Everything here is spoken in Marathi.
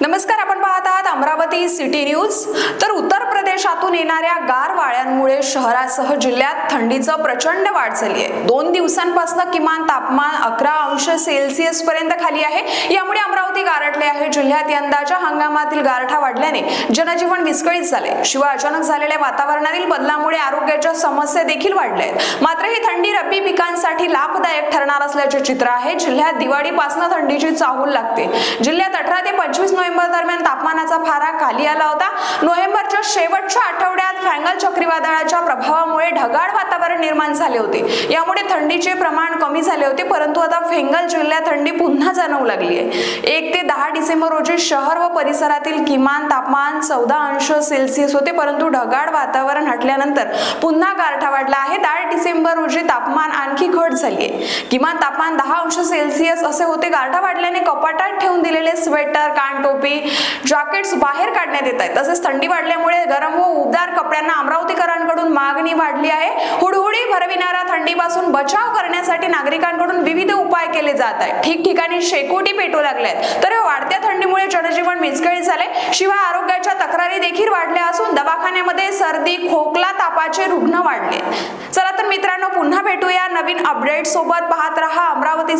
नमस्कार आपण पाहत आहात अमरावती सिटी न्यूज. तर उत्तर प्रदेशातून येणाऱ्या गार वाळ्यांमुळे शहरासह जिल्ह्यात थंडीचं प्रचंड वाढ झाली आहे दोन दिवसांपासून किमान तापमान अकरा अंश सेल्सिअस पर्यंत खाली आहे. यामुळे अमरावती गारठले आहे. जिल्ह्यात यंदाच्या हंगामातील गारठा वाढल्याने जनजीवन विस्कळीत झाले शिवाय अचानक झालेल्या वातावरणातील बदलामुळे आरोग्याच्या समस्या देखील वाढल्या आहेत मात्र ही थंडी रब्बी पिकांसाठी लाभदायक ठरणार असल्याचे चित्र आहे. जिल्ह्यात दिवाळीपासून थंडीची चाहूल लागते. जिल्ह्यात अठरा ते पंचवीस नोव्हेंबर नोव्हेंबर दरम्यान तापमानाचा फारा खाली आला होता. नोव्हेंबरच्या शेवटच्या आठवड्यात फँगल चक्रीवादळाच्या प्रभावामुळे ढगाळ निर्माण झाले होते. यामुळे थंडीचे प्रमाण कमी झाले होते परंतु आता फेंगल जिल्ह्यात थंडी पुन्हा जाणवू लागली आहे. एक ते दहा डिसेंबर रोजी शहर व परिसरातील किमान तापमान चौदा अंश सेल्सिअस होते परंतु ढगाळ वातावरण हटल्यानंतर पुन्हा गारठा वाढला आहे. दहा डिसेंबर रोजी तापमान आणखी घट झाली आहे. किमान तापमान दहा अंश सेल्सिअस असे होते. गारठा वाढल्याने कपाटात ठेवून दिलेले स्वेटर कानटोपी जॅकेट्स बाहेर काढण्यात येत आहेत. तसेच थंडी वाढल्यामुळे गरम व उबदार कपड्यांना अमरावतीकरांकडून मागणी वाढली आहे. हुडहुड भरविणाऱ्या थंडीपासून बचाव करण्यासाठी नागरिकांकडून विविध उपाय केले जात आहेत. ठिकठिकाणी शेकोटी पेटू लागल्या आहेत तर वाढत्या थंडीमुळे जनजीवन विस्कळीत झाले शिवाय आरोग्याच्या तक्रारी देखील वाढल्या असून दवाखान्यामध्ये सर्दी खोकला तापाचे रुग्ण वाढले. चला तर मित्रांनो पुन्हा भेटूया नवीन अपडेट सोबत. पाहत रहा अमरावती